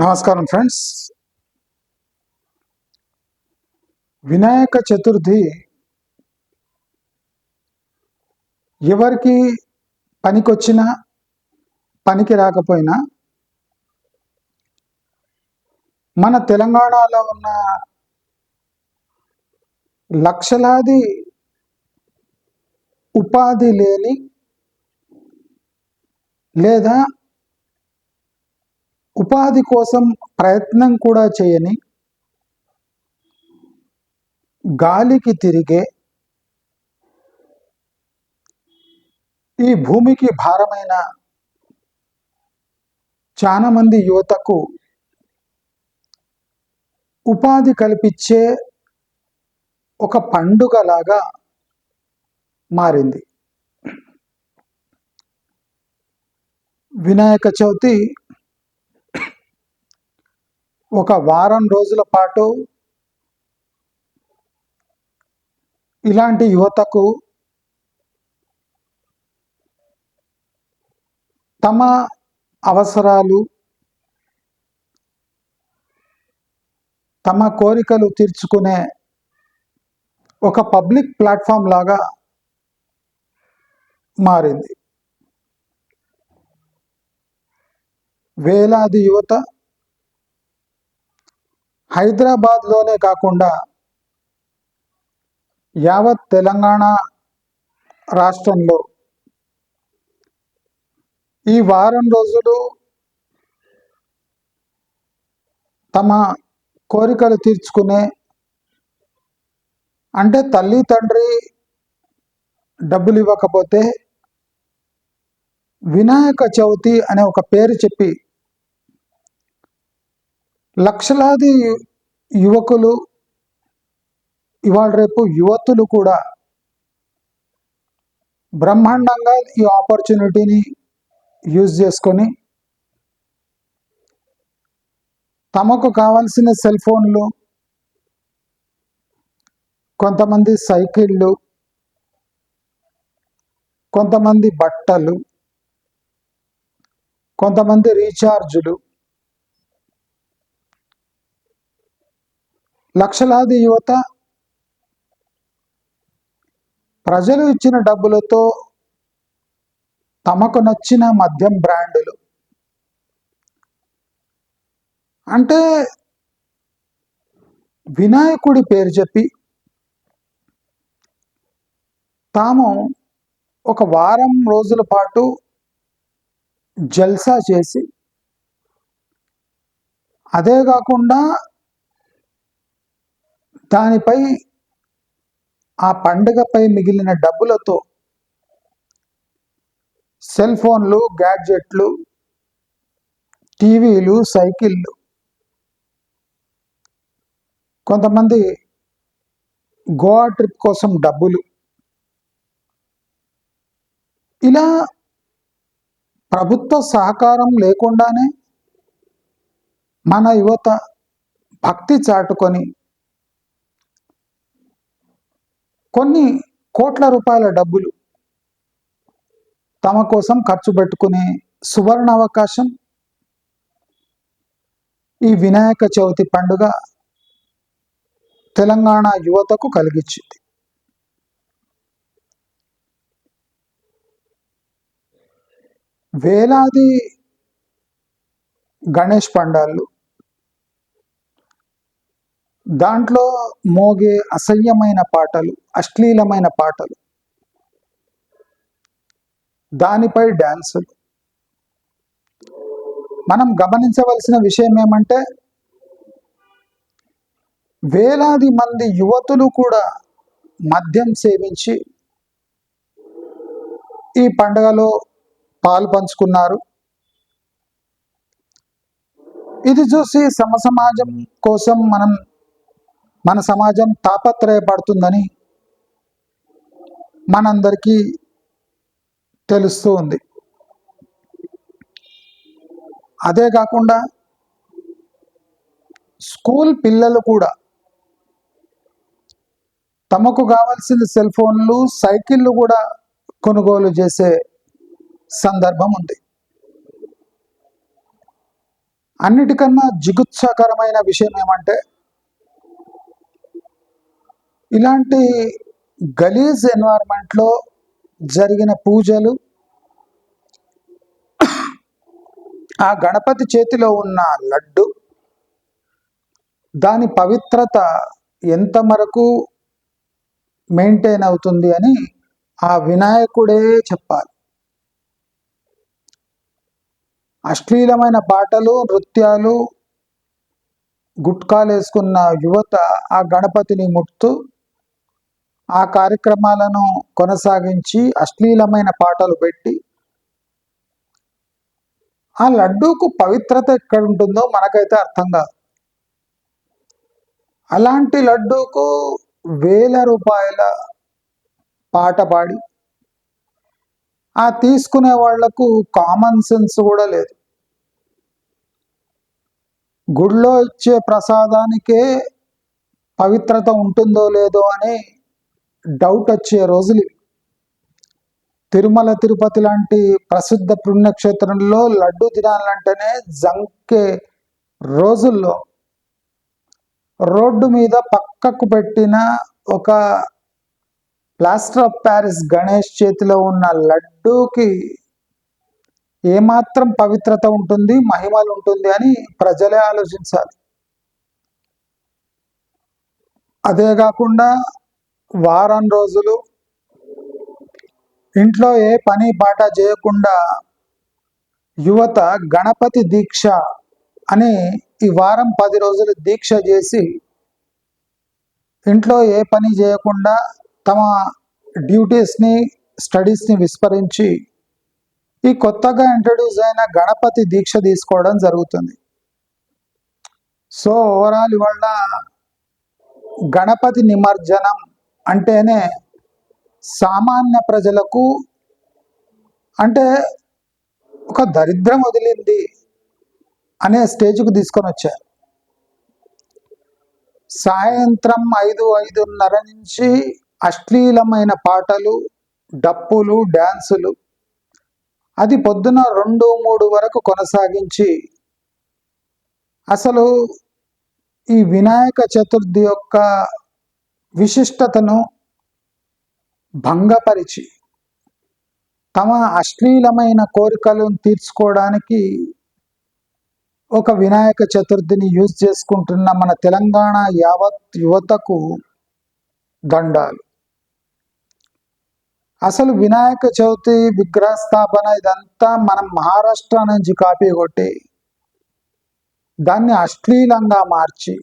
నమస్కారం ఫ్రెండ్స్. వినాయక చతుర్థి ఎవరికి పనికొచ్చినా పనికి రాకపోయినా మన తెలంగాణలో ఉన్న లక్షలాది ఉపాధి లేని లేదా ఉపాధి కోసం ప్రయత్నం కూడా చేయని గాలికి తిరిగే ఈ భూమికి భారమైన చాలా మంది యువతకు ఉపాధి కల్పించే ఒక పండుగలాగా మారింది. వినాయక చవితి ఒక వారం రోజుల పాటు ఇలాంటి యువతకు తమ అవసరాలు తమ కోరికలు తీర్చుకునే ఒక పబ్లిక్ ప్లాట్ఫామ్ లాగా మారింది. వేలాది యువత హైదరాబాద్లోనే కాకుండా యావత్ తెలంగాణ రాష్ట్రంలో ఈ వారం రోజులు తమ కోరికలు తీర్చుకునే అంటే తల్లి తండ్రి డబ్బులు ఇవ్వకపోతే వినాయక చవితి అనే ఒక పేరు చెప్పి లక్షలాది యువకులు ఇవాళ రేపు యువతులు కూడా బ్రహ్మాండంగా ఈ ఆపర్చునిటీని యూజ్ చేసుకొని తమకు కావాల్సిన సెల్ ఫోన్లు కొంతమంది సైకిళ్ళు కొంతమంది బట్టలు కొంతమంది రీఛార్జులు లక్షలాది యువత ప్రజలు ఇచ్చిన డబ్బులతో తమకు నచ్చిన మద్యం బ్రాండులు. అంటే వినాయకుడి పేరు చెప్పి తాము ఒక వారం రోజుల పాటు జల్సా చేసి అదే కాకుండా దానిపై ఆ పండుగపై మిగిలిన డబ్బులతో సెల్ ఫోన్లు గ్యాడ్జెట్లు టీవీలు సైకిళ్ళు కొంతమంది గోవా ట్రిప్ కోసం డబ్బులు. ఇలా ప్రభుత్వ సహకారం లేకుండానే మన యువత భక్తి చాటుకొని కొన్ని కోట్ల రూపాయల డబ్బులు తమ కోసం ఖర్చు పెట్టుకునే సువర్ణ అవకాశం ఈ వినాయక చవితి పండుగ తెలంగాణ యువతకు కలిగించింది వేలాది గణేష్ పండాళ్ళు దాంట్లో మోగే అసహ్యమైన పాటలు అశ్లీలమైన పాటలు. దానిపై డ్యాన్సులు. మనం గమనించవలసిన విషయం ఏమంటే వేలాది మంది యువతులు కూడా మద్యం సేవించి ఈ పండుగలో పాలు పంచుకున్నారు. ఇది చూసి సమ సమాజం కోసం మనం మన సమాజం తాపత్రయపడుతుందని మనందరికీ తెలుస్తూ ఉంది అదే కాకుండా స్కూల్ పిల్లలు కూడా తమకు కావాల్సిన సెల్ ఫోన్లు సైకిళ్ళు కూడా కొనుగోలు చేసే సందర్భం ఉంది. అన్నిటికన్నా జిగుత్సాకరమైన విషయం ఏమంటే ఇలాంటి గలీజ్ ఎన్వైర్మెంట్లో జరిగిన పూజలు ఆ గణపతి చేతిలో ఉన్న లడ్డు దాని పవిత్రత ఎంత మరకు మెయింటైన్ అవుతుంది అని ఆ వినాయకుడే చెప్పాలి. అశ్లీలమైన పాటలు నృత్యాలు గుట్కాలు వేసుకున్న యువత ఆ గణపతిని ముట్టు ఆ కార్యక్రమాలను కొనసాగించి అశ్లీలమైన పాటలు పెట్టి ఆ లడ్డూకు పవిత్రత ఎక్కడ ఉంటుందో మనకైతే అర్థం కాదు. అలాంటి లడ్డూకు వేల రూపాయల పాట పాడి ఆ తీసుకునే వాళ్ళకు కామన్ సెన్స్ కూడా లేదు. గుడిలో ఇచ్చే ప్రసాదానికే పవిత్రత ఉంటుందో లేదో అని డౌట్ వచ్చే రోజులు తిరుమల తిరుపతి లాంటి ప్రసిద్ధ పుణ్యక్షేత్రంలో లడ్డు తినాలంటేనే జంకే రోజుల్లో రోడ్డు మీద పక్కకు పెట్టిన ఒక ప్లాస్టర్ ఆఫ్ ప్యారిస్ గణేష్ చేతిలో ఉన్న లడ్డూకి ఏమాత్రం పవిత్రత ఉంటుంది మహిమలు ఉంటుంది అని ప్రజలే ఆలోచించాలి. అదే కాకుండా వారం రోజులు ఇంట్లో ఏ పని పాట చేయకుండా యువత గణపతి దీక్ష అని ఈ వారం పది రోజులు దీక్ష చేసి ఇంట్లో ఏ పని చేయకుండా తమ డ్యూటీస్ని స్టడీస్ని విస్మరించి ఈ కొత్తగా ఇంట్రడ్యూస్ అయిన గణపతి దీక్ష తీసుకోవడం జరుగుతుంది. సో ఓవరాల్ ఇవాళ గణపతి నిమజ్జనం అంటేనే సామాన్య ప్రజలకు అంటే ఒక దరిద్రం వదిలింది అనే స్టేజ్కు తీసుకొని వచ్చారు. సాయంత్రం ఐదు ఐదున్నర నుంచి అశ్లీలమైన పాటలు డప్పులు డ్యాన్సులు అది పొద్దున రెండు మూడు వరకు కొనసాగించి అసలు ఈ వినాయక చతుర్థి యొక్క విశిష్టతను భంగపరిచి తమ అశ్లీలమైన కోరికలను తీర్చుకోవడానికి ఒక వినాయక చతుర్థిని యూజ్ చేసుకుంటున్న మన తెలంగాణ యావత్ యువతకు దండాలు. అసలు వినాయక చవితి విగ్రహ స్థాపన ఇదంతా మనం మహారాష్ట్ర నుంచి కాపీ కొట్టి దాన్ని అశ్లీలంగా మార్చి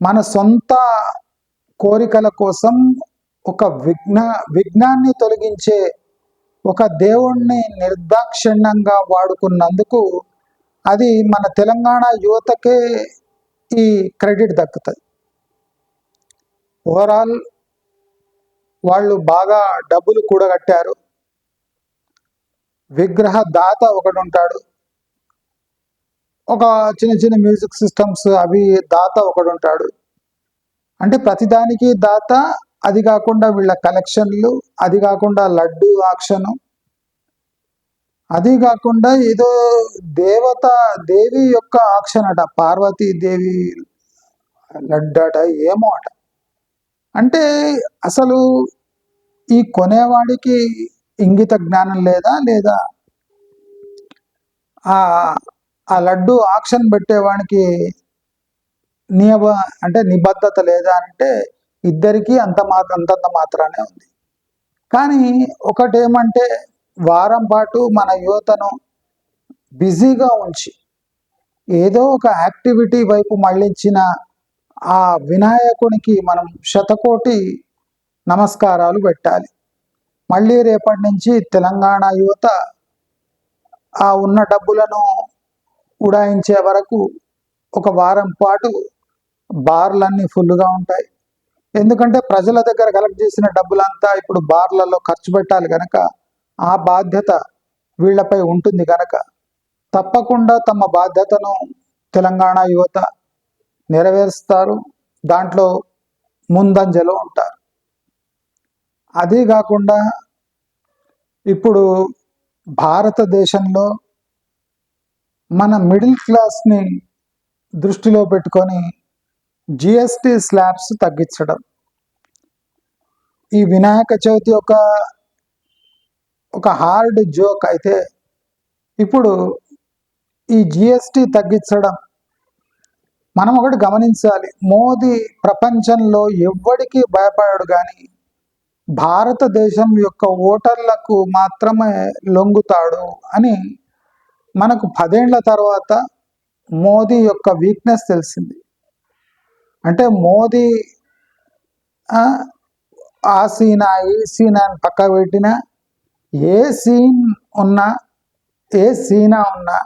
మన సొంత కోరికల కోసం ఒక విఘ్న విఘ్నాన్ని తొలగించే ఒక దేవుణ్ణి నిర్దాక్షిణ్యంగా వాడుకున్నందుకు అది మన తెలంగాణ యువతకే ఈ క్రెడిట్ దక్కుతుంది ఓవరాల్ వాళ్ళు బాగా డబ్బులు కూడగట్టారు. విగ్రహ దాత ఒకడు ఉంటాడు ఒక చిన్న చిన్న మ్యూజిక్ సిస్టమ్స్ అవి దాత ఒకడు ఉంటాడు అంటే ప్రతిదానికి దాత అది కాకుండా వీళ్ళ కలెక్షన్లు అది కాకుండా లడ్డు ఆక్షను అది కాకుండా ఏదో దేవత దేవి యొక్క ఆక్షన్ అట పార్వతీ దేవి లడ్డు అట ఏమో అట. అంటే అసలు ఈ కొనేవాడికి ఇంగిత జ్ఞానం లేదా? లేదా ఆ ఆ లడ్డు ఆక్షన్ పెట్టేవాడికి నియమ అంటే నిబద్ధత లేదా అంటే ఇద్దరికీ అంత మా అంతంత మాత్రానే ఉంది. కానీ ఒకటేమంటే వారం పాటు మన యువతను బిజీగా ఉంచి ఏదో ఒక యాక్టివిటీ వైపు మళ్ళించిన ఆ వినాయకునికి మనం శతకోటి నమస్కారాలు పెట్టాలి. మళ్ళీ రేపటి నుంచి తెలంగాణ యువత ఆ ఉన్న డబ్బులను ఉడాయించే వరకు ఒక వారం పాటు బార్లన్నీ ఫుల్గా ఉంటాయి. ఎందుకంటే ప్రజల దగ్గర కలెక్ట్ చేసిన డబ్బులంతా ఇప్పుడు బార్లలో ఖర్చు పెట్టాలి కనుక ఆ బాధ్యత వీళ్ళపై ఉంటుంది కనుక తప్పకుండా తమ బాధ్యతను తెలంగాణ యువత నెరవేరుస్తారు. దాంట్లో ముందంజలో ఉంటారు. అదే కాకుండా ఇప్పుడు భారతదేశంలో మన మిడిల్ క్లాస్ని దృష్టిలో పెట్టుకొని జిఎస్టి స్లాబ్స్ తగ్గించడం. ఈ వినాయక చవితి ఒక ఒక హార్డ్ జోక్ అయితే ఇప్పుడు ఈ జిఎస్టి తగ్గించడం మనం ఒకటి గమనించాలి. మోదీ ప్రపంచంలో ఎవ్వడికి భయపడాడు కానీ భారతదేశం యొక్క ఓటర్లకు మాత్రమే లొంగుతాడు అని మనకు పదేళ్ళ తర్వాత మోదీ యొక్క వీక్నెస్ తెలిసింది. అంటే మోదీ ఆ, ఆ సీనా ఈ సీనా అని పక్క పెట్టిన ఏ సీన్ ఉన్నా ఏ సీనా ఉన్నా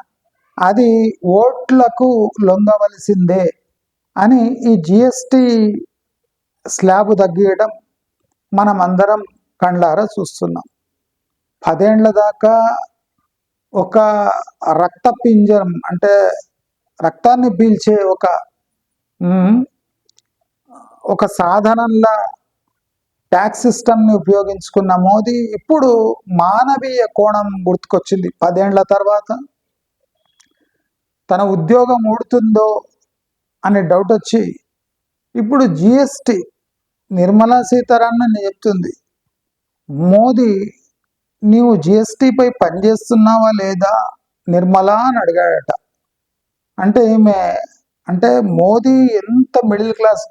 అది ఓట్లకు లొంగవలసిందే అని ఈ జిఎస్టి స్లాబ్ తగ్గియడం మనం అందరం కండ్లారా చూస్తున్నాం. పదేండ్ల దాకా ఒక రక్త పింజరం అంటే రక్తాన్ని పీల్చే ఒక ఒక సాధనంలా ట్యాక్స్ సిస్టమ్ని ఉపయోగించుకున్న మోదీ ఇప్పుడు మానవీయ కోణం గుర్తుకొచ్చింది. పదేండ్ల తర్వాత తన ఉద్యోగం ఊడుతుందో అనే డౌట్ వచ్చి ఇప్పుడు జిఎస్టి నిర్మలా సీతారామన్ చెప్తుంది. మోదీ నీవు జిఎస్టిపై పనిచేస్తున్నావా లేదా? నిర్మలా అని అడిగాడట. అంటే ఈమె అంటే మోదీ ఎంత మిడిల్ క్లాస్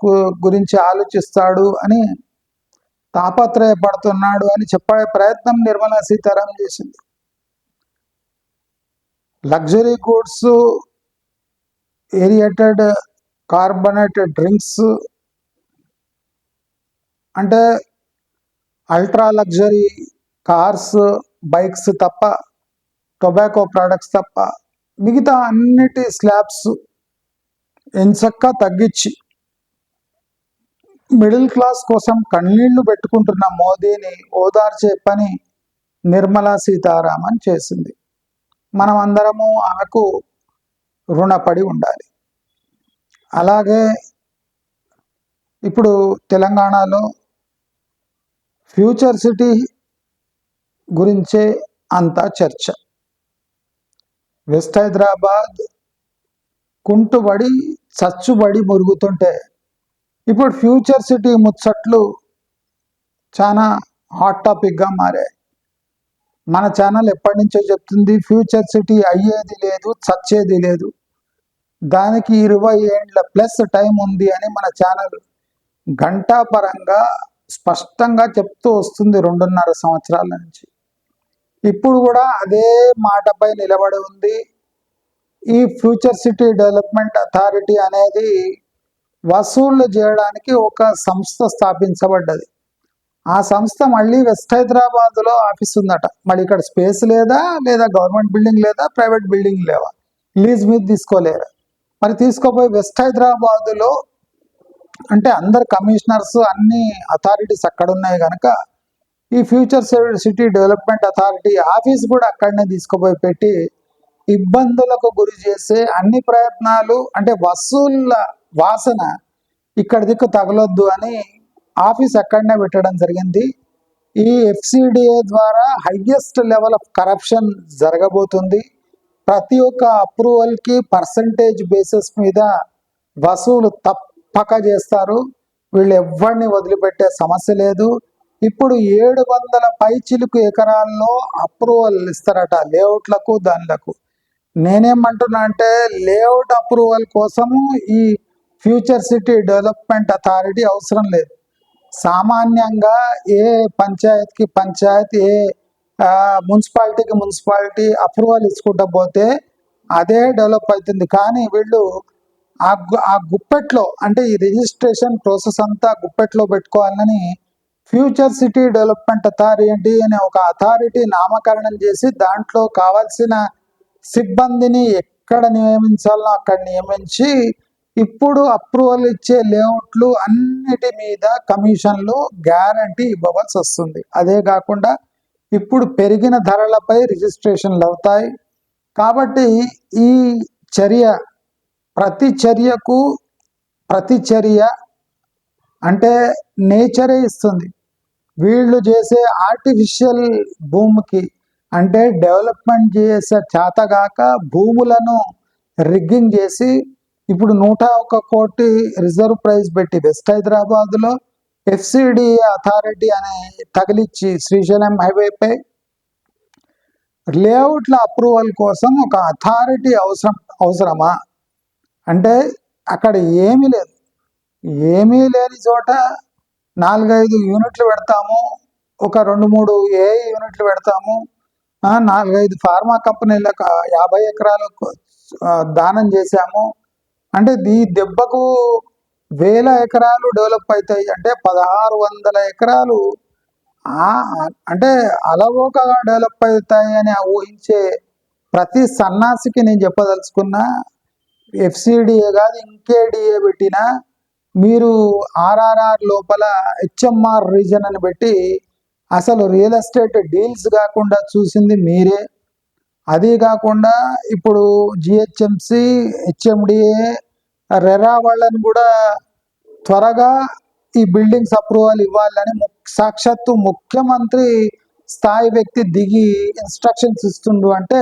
గురించి ఆలోచిస్తాడు అని తాపత్రయపడుతున్నాడు అని చెప్పే ప్రయత్నం నిర్మలా సీతారామన్ చేసింది. Luxury goods aerated carbonated drinks అంటే అల్ట్రా లగ్జరీ కార్స్ బైక్స్ తప్ప టొబాకో ప్రోడక్ట్స్ తప్ప మిగతా అన్నిటి స్లాబ్స్ ఎంచక్క తగ్గించి. మిడిల్ క్లాస్ కోసం కన్నీళ్ళు పెట్టుకుంటున్న మోదీని ఓదార్చే పని నిర్మలా సీతారామన్ చేసింది. మనం అందరము ఆమెకు రుణపడి ఉండాలి. అలాగే ఇప్పుడు తెలంగాణలో ఫ్యూచర్ సిటీ గురించే అంతా చర్చ. వెస్ట్ హైదరాబాద్ కుంటుబడి చచ్చుబడి మురుగుతుంటే. ఇప్పుడు ఫ్యూచర్ సిటీ ముచ్చట్లు చాలా హాట్ టాపిక్గా మారాయి. మన ఛానల్ ఎప్పటి నుంచో చెప్తుంది ఫ్యూచర్ సిటీ అయ్యేది లేదు చచ్చేది లేదు. దానికి ఇరవై ఏండ్ల ప్లస్ టైం ఉంది అని మన ఛానల్ గంటాపరంగా స్పష్టంగా చెప్తూ వస్తుంది రెండున్నర సంవత్సరాల నుంచి. ఇప్పుడు కూడా అదే మాటపై నిలబడి ఉంది. ఈ ఫ్యూచర్ సిటీ డెవలప్మెంట్ అథారిటీ అనేది వసూళ్ళు చేయడానికి ఒక సంస్థ స్థాపించబడ్డది. ఆ సంస్థ మళ్ళీ వెస్ట్ హైదరాబాద్లో ఆఫీస్ ఉందట. మళ్ళీ ఇక్కడ స్పేస్ లేదా లేదా గవర్నమెంట్ బిల్డింగ్ లేదా ప్రైవేట్ బిల్డింగ్ లేవా? లీజ్ మీద తీసుకోలేరు. మరి తీసుకోపోయి వెస్ట్ హైదరాబాదులో అంటే అందరు కమిషనర్స్ అన్ని అథారిటీస్ అక్కడ ఉన్నాయి కనుక ఈ future city development authority office కూడా అక్కడనే తీసుకుపోయి పెట్టి ఇబ్బందులకు గురి చేసే అన్ని ప్రయత్నాలు అంటే వసూళ్ళ వాసన ఇక్కడ దిక్కు తగలొద్దు అని ఆఫీస్ అక్కడనే పెట్టడం జరిగింది. ఈ ఎఫ్సిడిఏ ద్వారా హైయెస్ట్ లెవెల్ ఆఫ్ కరప్షన్ జరగబోతుంది. ప్రతి ఒక్క అప్రూవల్కి పర్సంటేజ్ బేసిస్ మీద వసూలు తప్పక చేస్తారు. వీళ్ళు ఎవరిని వదిలిపెట్టే సమస్య లేదు. ఇప్పుడు ఏడు వందల పై చిలుకు ఎకరాల్లో అప్రూవల్ ఇస్తారట లేఅవుట్లకు దానిలకు. నేనేమంటున్నా అంటే లేఅవుట్ అప్రూవల్ కోసము ఈ ఫ్యూచర్ సిటీ డెవలప్మెంట్ అథారిటీ అవసరం లేదు. సామాన్యంగా ఏ పంచాయత్కి పంచాయత్ ఏ మున్సిపాలిటీకి మున్సిపాలిటీ అప్రూవల్ ఇచ్చుకుంటా పోతే అదే డెవలప్ అవుతుంది. కానీ వీళ్ళు ఆ ఆ గుప్పెట్లో అంటే ఈ రిజిస్ట్రేషన్ ప్రాసెస్ అంతా గుప్పెట్లో పెట్టుకోవాలని ఫ్యూచర్ సిటీ డెవలప్మెంట్ అథారిటీ అనే ఒక అథారిటీ నామకరణం చేసి దాంట్లో కావాల్సిన సిబ్బందిని ఎక్కడ నియమించాలో అక్కడ నియమించి ఇప్పుడు అప్రూవల్ ఇచ్చే లేఅవుట్లు అన్నిటి మీద కమిషన్లు గ్యారంటీ ఇవ్వవలసి వస్తుంది. అదే కాకుండా ఇప్పుడు పెరిగిన ధరలపై రిజిస్ట్రేషన్లు అవుతాయి. కాబట్టి ఈ చర్య ప్రతి చర్యకు ప్రతి చర్య అంటే నేచరే ఇస్తుంది. వీళ్ళు చేసే ఆర్టిఫిషియల్ భూమికి అంటే డెవలప్మెంట్ చేసే చేతగాక భూములను రిగ్గింగ్ చేసి ఇప్పుడు నూట ఒక కోటి రిజర్వ్ ప్రైజ్ పెట్టి వెస్ట్ హైదరాబాద్లో ఎఫ్సిడి అథారిటీ అనే తగిలిచ్చి శ్రీశైలం హైవేపై లేఅవుట్ల అప్రూవల్ కోసం ఒక అథారిటీ అవసరం అవసరమా? అంటే అక్కడ ఏమీ లేదు. ఏమీ లేని చోట నాలుగైదు యూనిట్లు పెడతాము ఒక రెండు మూడు ఏ యూనిట్లు పెడతాము నాలుగైదు ఫార్మా కంపెనీలకు యాభై ఎకరాలకు దానం చేశాము. అంటే ఈ దెబ్బకు వేల ఎకరాలు డెవలప్ అవుతాయి అంటే పదహారు వందల ఎకరాలు అంటే అలవోకగా డెవలప్ అవుతాయి అని ఊహించే ప్రతి సన్నాసికి నేను చెప్పదలుచుకున్నా ఎఫ్సిడిఏ కాదు ఇంకేడిఏ పెట్టినా మీరు ఆర్ఆర్ఆర్ లోపల హెచ్ఎంఆర్ రీజన్ అని పెట్టి అసలు రియల్ ఎస్టేట్ డీల్స్ కాకుండా చూసింది మీరే. అది కాకుండా ఇప్పుడు జిహెచ్ఎంసి హెచ్ఎండిఏ రెరా వాళ్ళని కూడా త్వరగా ఈ బిల్డింగ్స్ అప్రూవల్ ఇవ్వాలని ము- సాక్షాత్తు ముఖ్యమంత్రి స్థాయి వ్యక్తి దిగి ఇన్స్ట్రక్షన్స్ ఇస్తుండు అంటే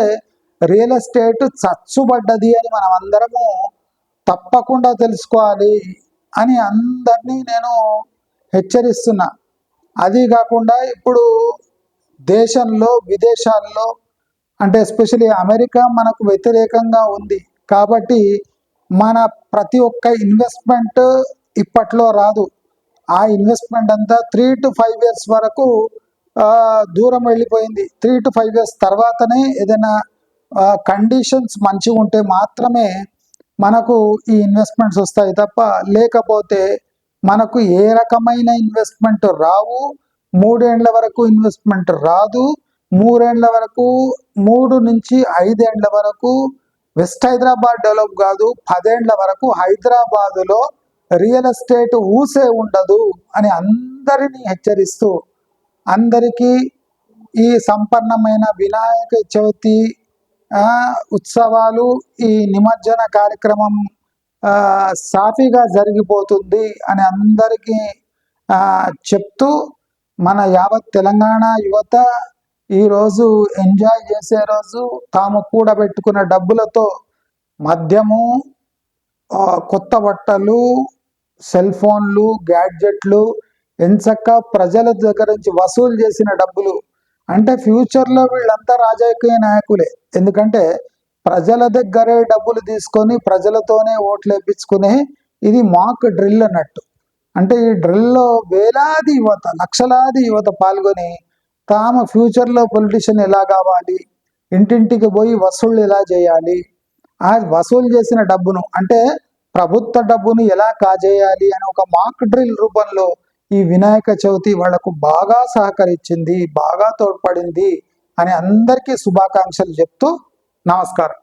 రియల్ ఎస్టేట్ చచ్చుబడ్డది అని మనం అందరము తప్పకుండా తెలుసుకోవాలి అని అందరినీ నేను హెచ్చరిస్తున్నా. అది కాకుండా ఇప్పుడు దేశంలో విదేశాల్లో అంటే ఎస్పెషలీ అమెరికా మనకు వ్యతిరేకంగా ఉంది. కాబట్టి మన ప్రతి ఒక్క ఇన్వెస్ట్మెంట్ ఇప్పట్లో రాదు. ఆ ఇన్వెస్ట్మెంట్ అంతా త్రీ టు ఫైవ్ ఇయర్స్ వరకు దూరం వెళ్ళిపోయింది. త్రీ టు ఫైవ్ ఇయర్స్ తర్వాతనే ఏదైనా కండిషన్స్ మంచిగా ఉంటే మాత్రమే మనకు ఈ ఇన్వెస్ట్మెంట్స్ వస్తాయి తప్ప లేకపోతే మనకు ఏ రకమైన ఇన్వెస్ట్మెంట్ రావు మూడేండ్ల వరకు ఇన్వెస్ట్మెంట్ రాదు మూడేండ్ల వరకు మూడు నుంచి ఐదేండ్ల వరకు వెస్ట్ హైదరాబాద్ డెవలప్ కాదు పదేండ్ల వరకు హైదరాబాదులో రియల్ ఎస్టేట్ ఊసే ఉండదు అని అందరినీ హెచ్చరిస్తూ అందరికీ ఈ సంపన్నమైన వినాయక చవితి ఉత్సవాలు ఈ నిమజ్జన కార్యక్రమం సాఫీగా జరిగిపోతుంది అని అందరికీ చెప్తూ మన యావత్ తెలంగాణ యువత ఈరోజు ఎంజాయ్ చేసే రోజు తాము కూడబెట్టుకున్న డబ్బులతో మద్యము కొత్త బట్టలు సెల్ ఫోన్లు గ్యాడ్జెట్లు ఎంచక్క ప్రజల దగ్గర నుంచి వసూలు చేసిన డబ్బులు. అంటే ఫ్యూచర్లో వీళ్ళంతా రాజకీయ నాయకులే. ఎందుకంటే ప్రజల దగ్గరే డబ్బులు తీసుకొని ప్రజలతోనే ఓట్లు వేయించుకునే ఇది మాక్ డ్రిల్ అన్నట్టు. అంటే ఈ డ్రిల్లో వేలాది యువత లక్షలాది యువత పాల్గొని తాము ఫ్యూచర్లో పొలిటీషియన్ ఎలా కావాలి? ఇంటింటికి పోయి వసూళ్ళు ఎలా చేయాలి? ఆ వసూలు చేసిన డబ్బును అంటే ప్రభుత్వ డబ్బును ఎలా కాజేయాలి అని ఒక మాక్ డ్రిల్ రూపంలో ఈ వినాయక చవితి వాళ్ళకు బాగా సహకరించింది బాగా తోడ్పడింది అని అందరికీ శుభాకాంక్షలు చెప్తూ నమస్కారం